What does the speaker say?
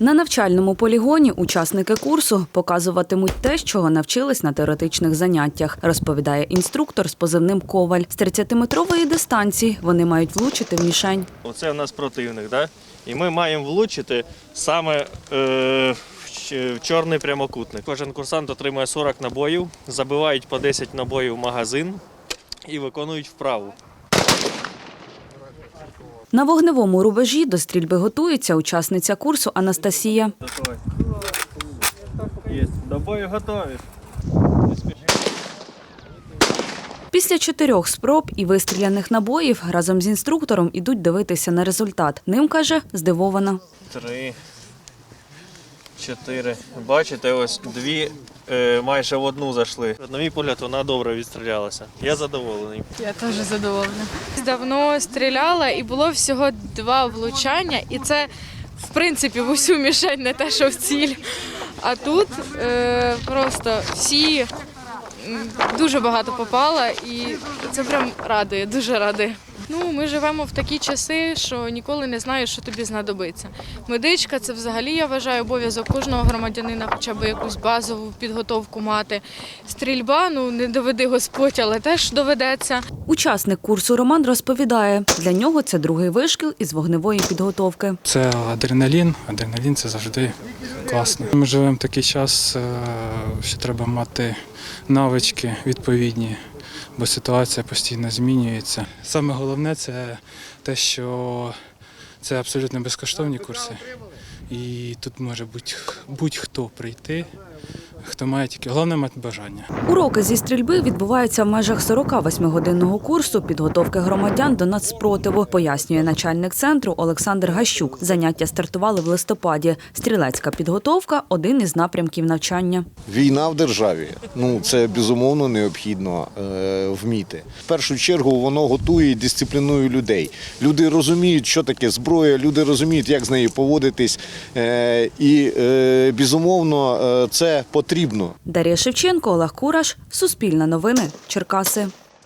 На навчальному полігоні учасники курсу показуватимуть те, чого навчились на теоретичних заняттях, розповідає інструктор з позивним Коваль. З 30-метрової дистанції вони мають влучити в мішень. Оце в нас противник, да? і ми маємо влучити саме е, в чорний прямокутник. Кожен курсант отримує 40 набоїв, забивають по 10 набоїв в магазин і виконують вправу. На вогневому рубежі до стрільби готується учасниця курсу Анастасія. До бою готові. Після чотирьох спроб і вистріляних набоїв разом з інструктором ідуть дивитися на результат. Ним каже, здивована. Три, чотири. Бачите, ось дві е, майже в одну зайшли. На мій погляд, вона добре відстрілялася. Я задоволений. Я теж задоволена. Давно стріляла і було всього два влучання, і це в принципі в усю мішень, не те, що в ціль. А тут е, просто всі дуже багато попало, і це прям радує, дуже радує. Ну, ми живемо в такі часи, що ніколи не знаєш, що тобі знадобиться. Медичка це взагалі я вважаю обов'язок кожного громадянина, хоча б якусь базову підготовку мати. Стрільба, ну не доведи Господь, але теж доведеться. Учасник курсу Роман розповідає, для нього це другий вишкіл із вогневої підготовки. Це адреналін. Адреналін це завжди класно. Ми живемо в такий час, е, що треба мати навички відповідні, бо ситуація постійно змінюється. Саме головне це те, що це абсолютно безкоштовні курси. І тут може будь- будь-хто прийти, хто має тільки головне мати бажання. Уроки зі стрільби відбуваються в межах 48-годинного курсу підготовки громадян до нацспротиву, пояснює начальник центру Олександр Гащук. Заняття стартували в листопаді. Стрілецька підготовка один із напрямків навчання. Війна в державі. Ну це безумовно необхідно е, вміти. В першу чергу воно готує і дисциплінує людей. Люди розуміють, що таке зброя, люди розуміють, як з нею поводитись. Е, і е, безумовно це потрібно. Дар'я Шевченко, Олег Кураш, Суспільне новини, Черкаси.